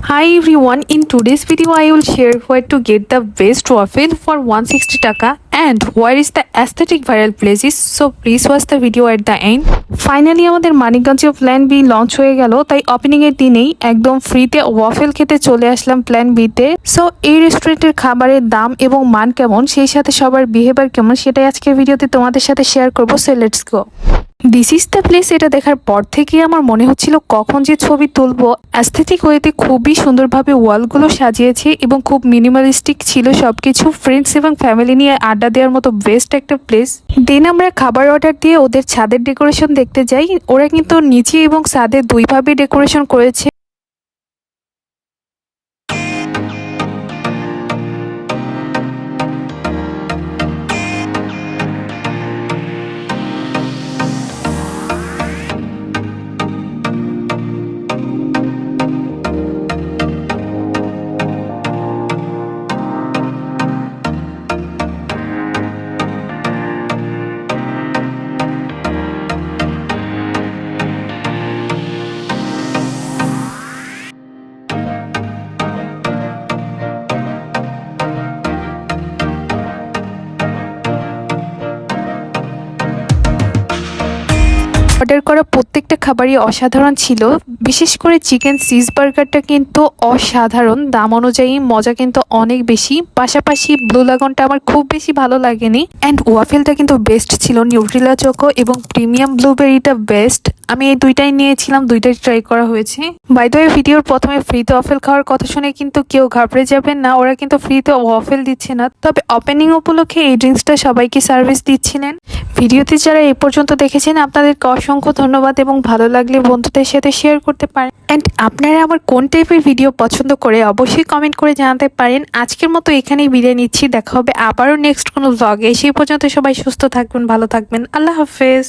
Hi everyone, in today's video I will share where to get the best waffle for 160 taka and where is the aesthetic viral places. So please watch the video at the end. Finally আমাদের মানিকগঞ্জে plan B launch হয়ে গেল তাই opening দিনেই একদম ফ্রিতে waffle খেতে চলে আসলাম প্ল্যান বিতে সো এই রেস্টুরেন্টের খাবারের দাম এবং মান কেমন সেই সাথে সবার বিহেভিয়ার কেমন সেটাই আজকের ভিডিওতে তোমাদের সাথে শেয়ার করব। So let's go this the place এটা দেখার পর থেকে আমার মনে হচ্ছিল কখন যে ছবি তুলবো। অ্যাস্থেটিক ওয়েতে খুবই সুন্দরভাবে ওয়ালগুলো সাজিয়েছে এবং খুব মিনিমালিস্টিক ছিল সবকিছু। ফ্রেন্ডস এবং ফ্যামিলি নিয়ে আড্ডা দেওয়ার মতো বেস্ট একটা প্লেস দেন আমরা খাবার অর্ডার দিয়ে ওদের ছাদের ডেকোরেশন দেখতে যাই। ওরা কিন্তু নিচে এবং ছাদে দুইভাবে ডেকোরেশন করেছে। অর্ডার করা প্রত্যেকটা খাবারই অসাধারণ ছিল। বিশেষ করে চিকেন চিজ বার্গারটা কিন্তু অসাধারণ। দাম অনুযায়ী মজা কিন্তু অনেক বেশি। পাশাপাশি ব্লু লাগনটা আমার খুব বেশি ভালো লাগেনি। অ্যান্ড ওয়াফেলটা কিন্তু বেস্ট ছিল। নিউট্রিলা চোকো এবং প্রিমিয়াম ব্লুবেরিটা বেস্ট। আমি এই দুইটাই নিয়েছিলাম। দুইটাই ট্রাই করা হয়েছে। বাইদ ভিডিওর প্রথমে ফ্রিতে ওয়াফেল খাওয়ার কথা শুনে কিন্তু কেউ ঘাবড়ে যাবেন না। ওরা কিন্তু ফ্রিতে ওয়াফেল দিচ্ছে না। তবে ওপেনিং উপলক্ষে এই ড্রিঙ্কসটা সবাইকে সার্ভিস দিচ্ছিলেন। ভিডিওতে যারা এ পর্যন্ত দেখেছেন, আপনাদেরকে অসংখ্য ধন্যবাদ এবং ভালো লাগলে বন্ধুদের সাথে শেয়ার করতে পারেন। অ্যান্ড আপনারা আমার কোন টাইপের ভিডিও পছন্দ করে অবশ্যই কমেন্ট করে জানাতে পারেন। আজকের মতো এখানেই বিদায় নিচ্ছি। দেখা হবে আবারও নেক্সট কোনো ব্লগে সেই পর্যন্ত সবাই সুস্থ থাকবেন, ভালো থাকবেন। আল্লাহ হাফেজ।